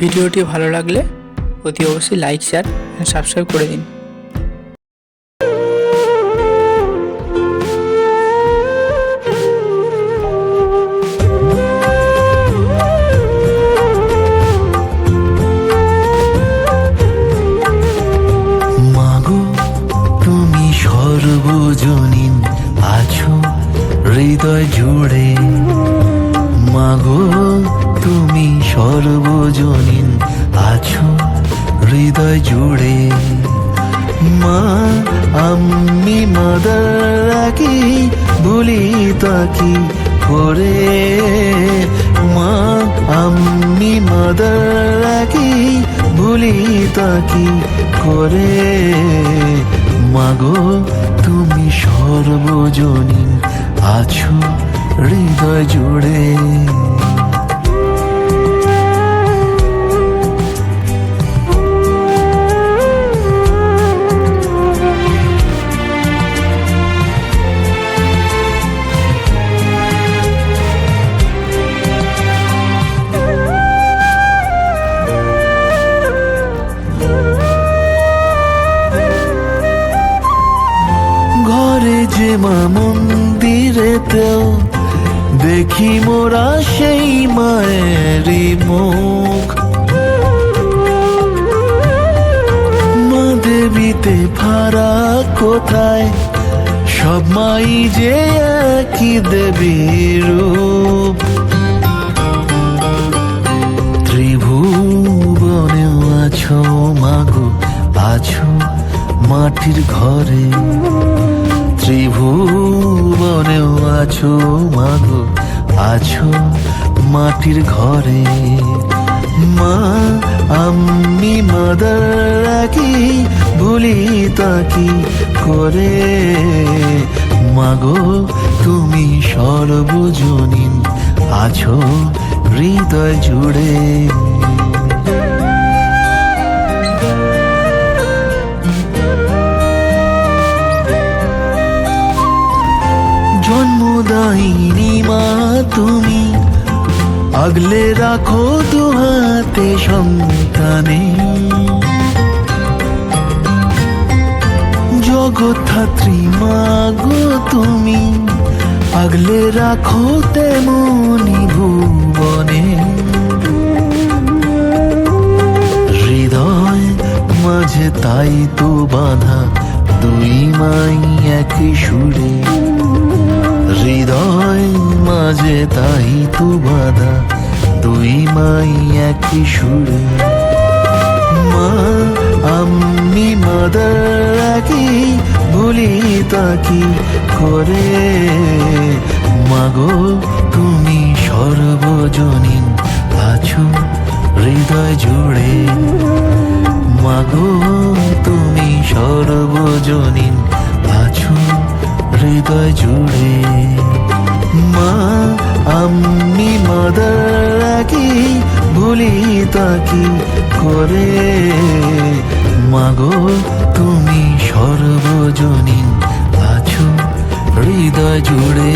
ভিডিওটি ভালো লাগলে অতি অবশ্যই লাইক শেয়ার সাবস্ক্রাইব করে দিন। তুমি সর্বজনীন আছো, হৃদয় জুড়ে বলি তাকি করে মা, আমি মাদার রাখি ভুলি তাকি করে মাগো তুমি সর্বজনীন আছো হৃদয় জুড়ে। যে মা মন্দিরেতেও দেখি মোরা সেই মায়েরই মুখ। মা দেবীতে ফারা কোথায়? সব মাই যে একই দেবীর ত্রিভুবনেও আছো মাগো আছো মাটির ঘরে। ত্রিভুবনেও আছো মাগো, আছো মাটির ঘরে। মা আমি মাদারাকি ভুলি তাকি করে। মাগো, তুমি সর্বজনীন আছো হৃদয় জুড়ে। জন্মদায়িনী মা, তুমি আগলে রাখো দু হাতে সন্তানে। জগৎধাত্রী মা গো, তুমি আগলে রাখো তেমনি ভুবনে। হৃদয় মাঝে তাই তো বাধা, দুই মাই একই সুরে। হৃদয় মাঝে তাই তো বাধা, দুই মাই একই সুরে। মা আমি মাদারাকি ভুলি তাকি করে। মাগো, তুমি সর্বজনীন, আছো হৃদয় জুড়ে। মাগো, তুমি সর্বজনীন হৃদয় জুড়ে। মা আমি মাদারাকি ভুলি তাকি করে। মাগো তুমি সর্বজনীন আছো হৃদয় জুড়ে।